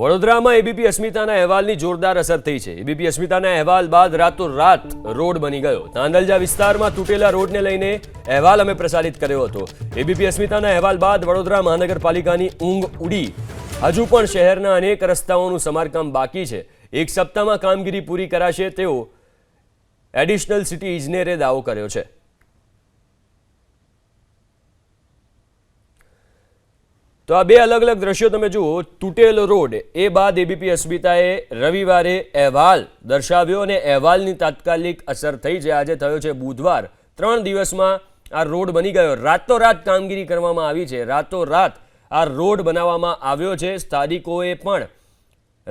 વડોદરામાં એબીપી અસ્મિતાના અહેવાલની જોરદાર અસર થઈ છે. એબીપી અસ્મિતાના અહેવાલ બાદ રાતોરાત રોડ બની ગયો. તાંદલજા વિસ્તારમાં તૂટેલા રોડને લઈને અહેવાલ અમે પ્રસારિત કર્યો હતો. એબીપી અસ્મિતાના અહેવાલ બાદ વડોદરા મહાનગરપાલિકાની ઊંઘ ઉડી. હજુ પણ શહેરના અનેક રસ્તાઓનું સમારકામ બાકી છે. એક સપ્તાહમાં કામગીરી પૂરી કરાશે તેવો એડિશનલ સિટી ઇજનેરે દાવો કર્યો છે. તો આ બે અલગ અલગ દ્રશ્યો તમે જુઓ. તૂટેલો રોડ, એ બાદ એબીપી અસ્મિતાએ રવિવારે અહેવાલ દર્શાવ્યો અને અહેવાલની તાત્કાલિક અસર થઈ છે. આજે થયો છે બુધવાર. ત્રણ દિવસમાં આ રોડ બની ગયો. રાતોરાત કામગીરી કરવામાં આવી છે. રાતોરાત આ રોડ બનાવવામાં આવ્યો છે. સ્થાનિકોએ પણ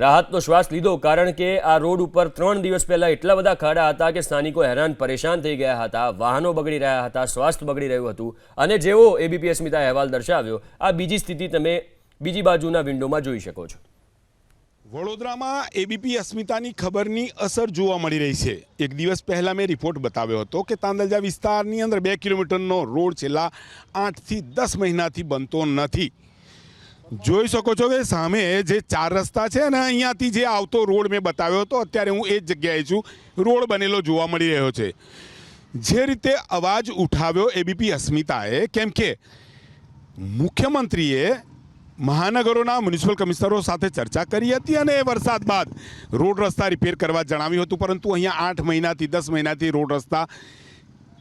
રાહતનો શ્વાસ લીધો કારણ કે આ રોડ ઉપર ત્રણ દિવસ પહેલાં એટલા બધા ખાડા હતા કે સ્થાનિકો હેરાન પરેશાન થઈ ગયા હતા, વાહનો બગડી રહ્યા હતા, સ્વાસ્થ્ય બગડી રહ્યું હતું અને જેવો એબીપી અસ્મિતા અહેવાલ દર્શાવ્યો, આ બીજી સ્થિતિ તમે બીજી બાજુના વિન્ડોમાં જોઈ શકો છો. વડોદરામાં એબીપી અસ્મિતાની ખબરની અસર જોવા મળી રહી છે. એક દિવસ પહેલાં મેં રિપોર્ટ બતાવ્યો હતો કે તાંદલજા વિસ્તારની અંદર બે કિલોમીટરનો રોડ છેલ્લા આઠથી દસ મહિનાથી બનતો નથી. જોઈ શકો છો કે સામે જે ચાર રસ્તા છે ને, અહીંયાથી જે આવતો રોડ મેં બતાવ્યો હતો, અત્યારે હું એ જ જગ્યાએ છું. રોડ બનેલો જોવા મળી રહ્યો છે. જે રીતે અવાજ ઉઠાવ્યો એબીપી અસ્મિતાએ, કેમ કે મુખ્યમંત્રીએ મહાનગરોના મ્યુનિસિપલ કમિશનરો સાથે ચર્ચા કરી હતી અને એ વરસાદ બાદ રોડ રસ્તા રિપેર કરવા જણાવ્યું હતું, પરંતુ અહીંયા આઠ મહિનાથી દસ મહિનાથી રોડ રસ્તા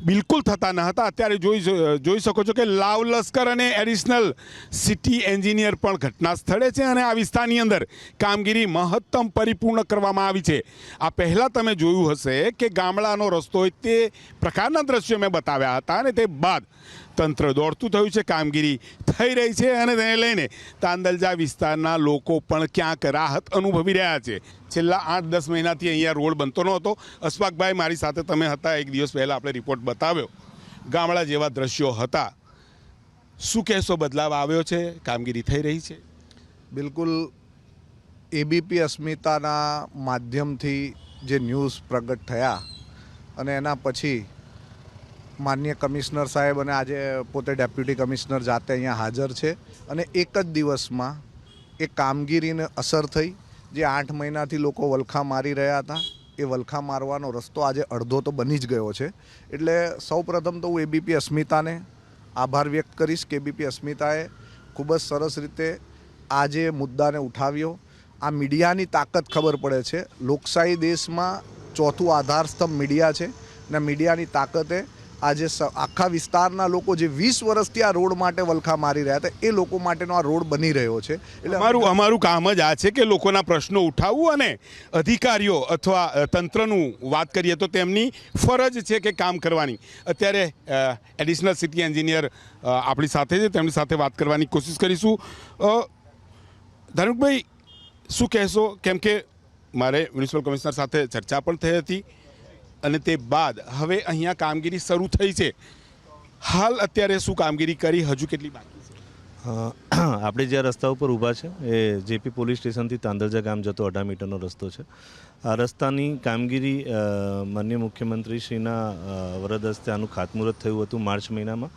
બિલકુલ થતા ન હતા. અત્યારે જોઈ જોઈ શકો છો કે લાવ લશ્કર અને એડિશનલ સિટી એન્જિનિયર પણ ઘટના સ્થળે છે અને આ વિસ્તારની અંદર કામગીરી મહત્તમ પરિપૂર્ણ કરવામાં આવી છે. આ પહેલાં તમે જોયું હશે કે ગામડાનો રસ્તો હોય તે પ્રકારના દ્રશ્યો મેં બતાવ્યા હતા અને તે બાદ તંત્ર દોડતું થયું છે, કામગીરી થઈ રહી છે અને તેને લઈને તાંદલજા વિસ્તારના લોકો પણ ક્યાંક રાહત અનુભવી રહ્યા છે. છેલ્લા આઠ દસ મહિનાથી અહીંયા રોડ બનતો નહોતો. અશફાકભાઈ, મારી સાથે તમે હતા, એક દિવસ પહેલાં આપણે રિપોર્ટ બતાવ્યો. ગામડા જેવા દ્રશ્યો હતા. શું કહેશો, બદલાવ આવ્યો છે? કામગીરી થઈ રહી છે? બિલકુલ. એબીપી અસ્મિતાના માધ્યમથી જે ન્યૂઝ પ્રગટ થયા અને એના પછી માન્ય કમિશનર સાહેબ અને આજે પોતે ડેપ્યુટી કમિશનર જાતે અહીંયા હાજર છે અને એક જ દિવસમાં એ કામગીરીને અસર થઈ. જે આઠ મહિનાથી લોકો વલખા મારી રહ્યા હતા. એ વલખા મારવાનો રસ્તો આજે અડધો તો બની જ ગયો છે. એટલે સૌ પ્રથમ તો હું એબીપી અસ્મિતાને આભાર વ્યક્ત કરીશ કે એબીપી અસ્મિતાએ ખૂબ જ સરસ રીતે આ જે મુદ્દાને ઉઠાવ્યો. આ મીડિયાની તાકાત ખબર પડે છે. લોકશાહી દેશમાં ચોથું આધારસ્તંભ મીડિયા છે. અને મીડિયાની તાકાતે આજે આખા વિસ્તારના લોકો જે વીસ વર્ષથી આ રોડ માટે વલખા મારી રહ્યા હતા, એ લોકો માટેનો આ રોડ બની રહ્યો છે. એટલે અમારું અમારું કામ જ આ છે કે લોકોના પ્રશ્નો ઉઠાવવું અને અધિકારીઓ અથવા તંત્રનું વાત કરીએ તો તેમની ફરજ છે કે કામ કરવાની. અત્યારે એડિશનલ સિટી એન્જિનિયર આપણી સાથે છે, તેમની સાથે વાત કરવાની કોશિશ કરીશું. ધાર્મિકભાઈ શું કહેશો? કેમ કે મારે મ્યુનિસિપલ કમિશનર સાથે ચર્ચા પણ થઈ હતી. અને તે બાદ હવે અહીંયા કામગીરી શરૂ થઈ છે. હાલ અત્યારે શું કામગીરી કરી, હજુ કેટલી બાકી આપણે જે રસ્તા ઉપર ઊભા છે, એ જેપી પોલીસ સ્ટેશનથી તાંદરજા ગામ જતો અઢા મીટરનો રસ્તો છે. આ રસ્તાની કામગીરી માન્ય મુખ્યમંત્રીશ્રીના વરદ હસ્તે આનું ખાતમુહૂર્ત થયું હતું માર્ચ મહિનામાં.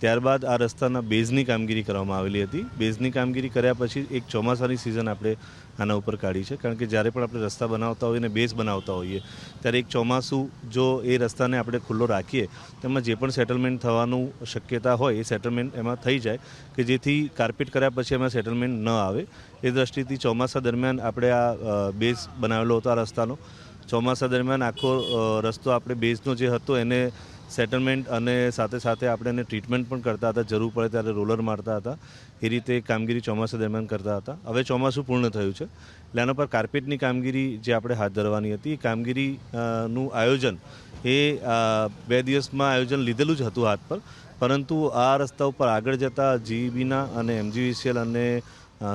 ત્યારબાદ આ રસ્તાના બેઝની કામગીરી કરવામાં આવેલી હતી. બેઝની કામગીરી કર્યા પછી એક ચોમાસાની સિઝન આપણે આના ઉપર કાઢી છે. કારણ કે જ્યારે પણ આપણે રસ્તા બનાવતા હોઈએ અને બેઝ બનાવતા હોઈએ, ત્યારે એક ચોમાસું જો એ રસ્તાને આપણે ખુલ્લો રાખીએ, તેમાં જે પણ સેટલમેન્ટ થવાનું શક્યતા હોય, એ સેટલમેન્ટ એમાં થઈ જાય કે જેથી કાર્પેટ કર્યા પછી એમાં સેટલમેન્ટ ન આવે. એ દ્રષ્ટિથી ચોમાસા દરમિયાન આપણે આ બેઝ બનાવેલો હતો આ રસ્તાનો. ચોમાસા દરમિયાન આખો રસ્તો આપણે બેઝનો જે હતો એને સેટલમેન્ટ અને સાથે સાથે આપણે એને ટ્રીટમેન્ટ પણ કરતા હતા, જરૂર પડે ત્યારે રોલર મારતા હતા. એ રીતે કામગીરી ચોમાસા દરમિયાન કરતા હતા. હવે ચોમાસું પૂર્ણ થયું છે. એટલે આના પર કાર્પેટની કામગીરી જે આપણે હાથ ધરવાની હતી, એ કામગીરી નું આયોજન એ બે દિવસમાં આયોજન લીધેલું જ હતું હાથ પર. પરંતુ આ રસ્તા ઉપર આગળ જતા જીઈબીના અને એમજીવીસીએલ અને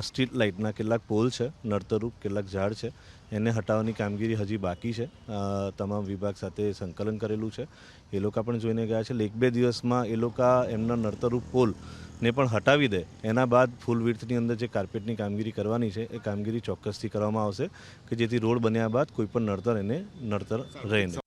સ્ટ્રીટ લાઇટના કેટલાક પોલ છે નડતરૂપ કેટલાક ઝાડ છે. એને હટાવવાની કામગીરી હજી બાકી છે. તમામ વિભાગ સાથે સંકલન કરેલું છે. એ લોકો પણ જોઈને ગયા છે. એક બે દિવસમાં એ લોકો એમના નર્તરૂપ પોલ ને પણ હટાવી દે. એના બાદ ફૂલ વિર્થની અંદર જે કાર્પેટની કામગીરી કરવાની છે, એ કામગીરી ચોક્કસથી કરવામાં આવશે કે જેથી રોડ બન્યા બાદ કોઈ પણ નડતર એને નડતર રહે નહીં.